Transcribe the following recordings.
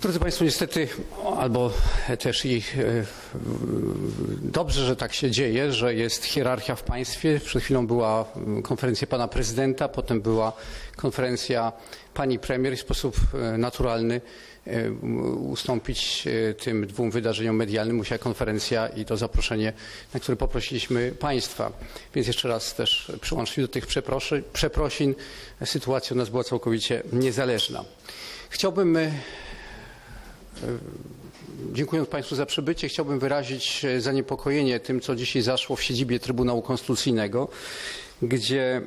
Drodzy Państwo, niestety, albo też i e, dobrze, że tak się dzieje, że jest hierarchia w państwie. Przed chwilą była mm, konferencja pana prezydenta, potem była konferencja pani premier i w sposób e, naturalny e, ustąpić tym dwóm wydarzeniom medialnym musiała konferencja i to zaproszenie, na które poprosiliśmy państwa. Więc jeszcze raz też przyłączę się do tych przeprosin. Sytuacja u nas była całkowicie niezależna. Chciałbym Dziękując Państwu za przybycie, chciałbym wyrazić e, zaniepokojenie tym, co dzisiaj zaszło w siedzibie Trybunału Konstytucyjnego, gdzie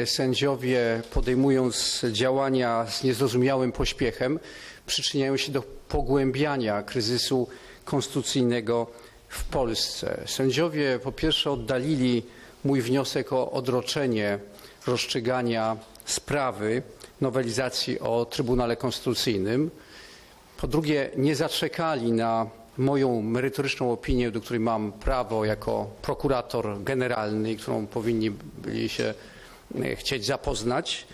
e, sędziowie podejmując działania z niezrozumiałym pośpiechem przyczyniają się do pogłębiania kryzysu konstytucyjnego w Polsce. Sędziowie po pierwsze oddalili mój wniosek o odroczenie rozstrzygania sprawy nowelizacji o Trybunale Konstytucyjnym. Po drugie, nie zaczekali na moją merytoryczną opinię, do której mam prawo jako prokurator generalny, i którą powinni byli się e, chcieć zapoznać.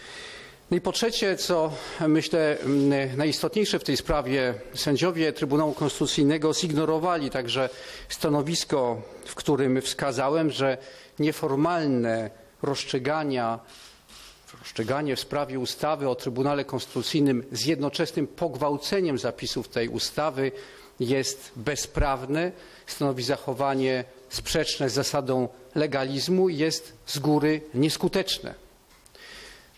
No i po trzecie, co myślę m, najistotniejsze w tej sprawie, sędziowie Trybunału Konstytucyjnego zignorowali także stanowisko, w którym wskazałem, że nieformalne rozstrzygania rozstrzyganie w sprawie ustawy o Trybunale Konstytucyjnym z jednoczesnym pogwałceniem zapisów tej ustawy jest bezprawne, stanowi zachowanie sprzeczne z zasadą legalizmu i jest z góry nieskuteczne.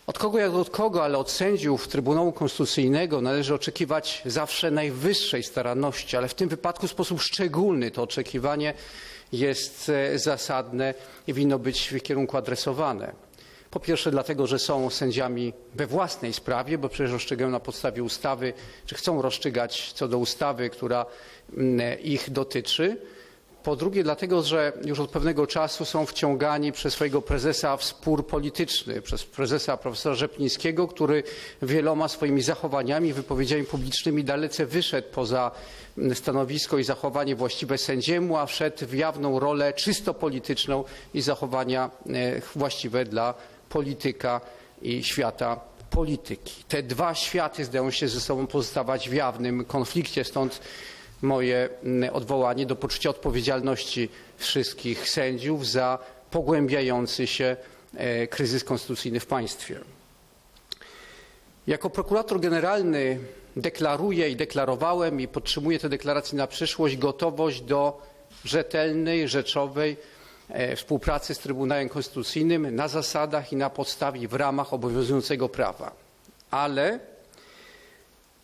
Od kogo jak od kogo, ale od sędziów Trybunału Konstytucyjnego należy oczekiwać zawsze najwyższej staranności, ale w tym wypadku w sposób szczególny to oczekiwanie jest e, zasadne i winno być w kierunku adresowane. Po pierwsze dlatego, że są sędziami we własnej sprawie, bo przecież rozstrzygają na podstawie ustawy, czy chcą rozstrzygać co do ustawy, która mm, ich dotyczy. Po drugie dlatego, że już od pewnego czasu są wciągani przez swojego prezesa w spór polityczny, przez prezesa profesora Rzeplińskiego, który wieloma swoimi zachowaniami, wypowiedziami publicznymi dalece wyszedł poza mm, stanowisko i zachowanie właściwe sędziemu, a wszedł w jawną rolę czysto polityczną i zachowania e, właściwe dla polityka i świata polityki. Te dwa światy zdają się ze sobą pozostawać w jawnym konflikcie, stąd moje mm, odwołanie do poczucia odpowiedzialności wszystkich sędziów za pogłębiający się e, kryzys konstytucyjny w państwie. Jako prokurator generalny deklaruję i deklarowałem i podtrzymuję te deklaracje na przyszłość gotowość do rzetelnej, rzeczowej współpracy z Trybunałem Konstytucyjnym na zasadach i na podstawie w ramach obowiązującego prawa. Ale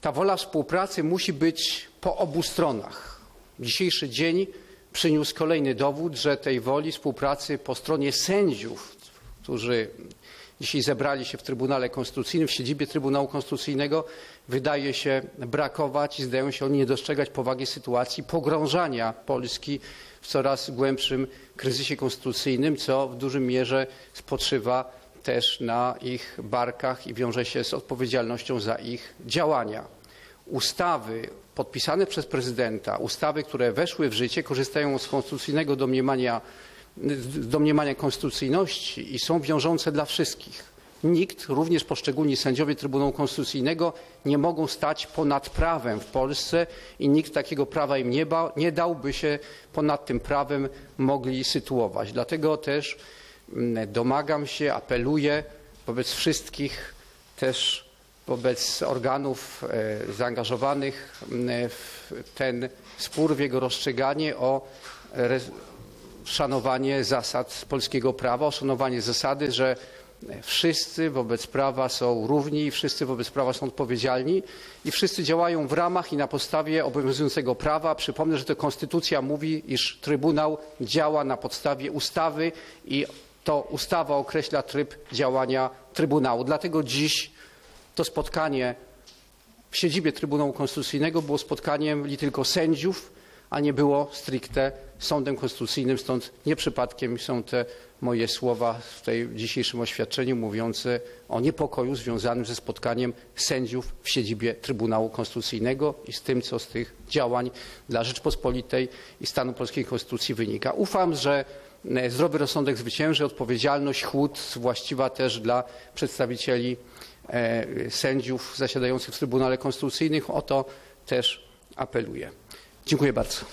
ta wola współpracy musi być po obu stronach. Dzisiejszy dzień przyniósł kolejny dowód, że tej woli współpracy po stronie sędziów, którzy dzisiaj zebrali się w Trybunale Konstytucyjnym, w siedzibie Trybunału Konstytucyjnego, wydaje się brakować i zdają się oni nie dostrzegać powagi sytuacji pogrążania Polski w coraz głębszym kryzysie konstytucyjnym, co w dużym mierze spoczywa też na ich barkach i wiąże się z odpowiedzialnością za ich działania. Ustawy podpisane przez prezydenta, ustawy, które weszły w życie, korzystają z konstytucyjnego domniemania, domniemania konstytucyjności i są wiążące dla wszystkich. Nikt, również poszczególni sędziowie Trybunału Konstytucyjnego, nie mogą stać ponad prawem w Polsce i nikt takiego prawa im nie, ba, nie dał, by się ponad tym prawem mogli sytuować. Dlatego też mm, domagam się, apeluję wobec wszystkich, też wobec organów e, zaangażowanych m, w ten spór, w jego rozstrzyganie o szanowanie zasad polskiego prawa, szanowanie zasady, że wszyscy wobec prawa są równi wszyscy wobec prawa są odpowiedzialni i wszyscy działają w ramach i na podstawie obowiązującego prawa. Przypomnę, że to konstytucja mówi, iż Trybunał działa na podstawie ustawy i to ustawa określa tryb działania Trybunału. Dlatego dziś to spotkanie w siedzibie Trybunału Konstytucyjnego było spotkaniem li tylko sędziów, a nie było stricte sądem konstytucyjnym. Stąd nie przypadkiem są te moje słowa w tej dzisiejszym oświadczeniu mówiące o niepokoju związanym ze spotkaniem sędziów w siedzibie Trybunału Konstytucyjnego i z tym, co z tych działań dla Rzeczpospolitej i stanu polskiej konstytucji wynika. Ufam, że e, zdrowy rozsądek zwycięży, odpowiedzialność, chłód właściwa też dla przedstawicieli e, sędziów zasiadających w Trybunale Konstytucyjnym. Oto też apeluję. Dziękuję bardzo.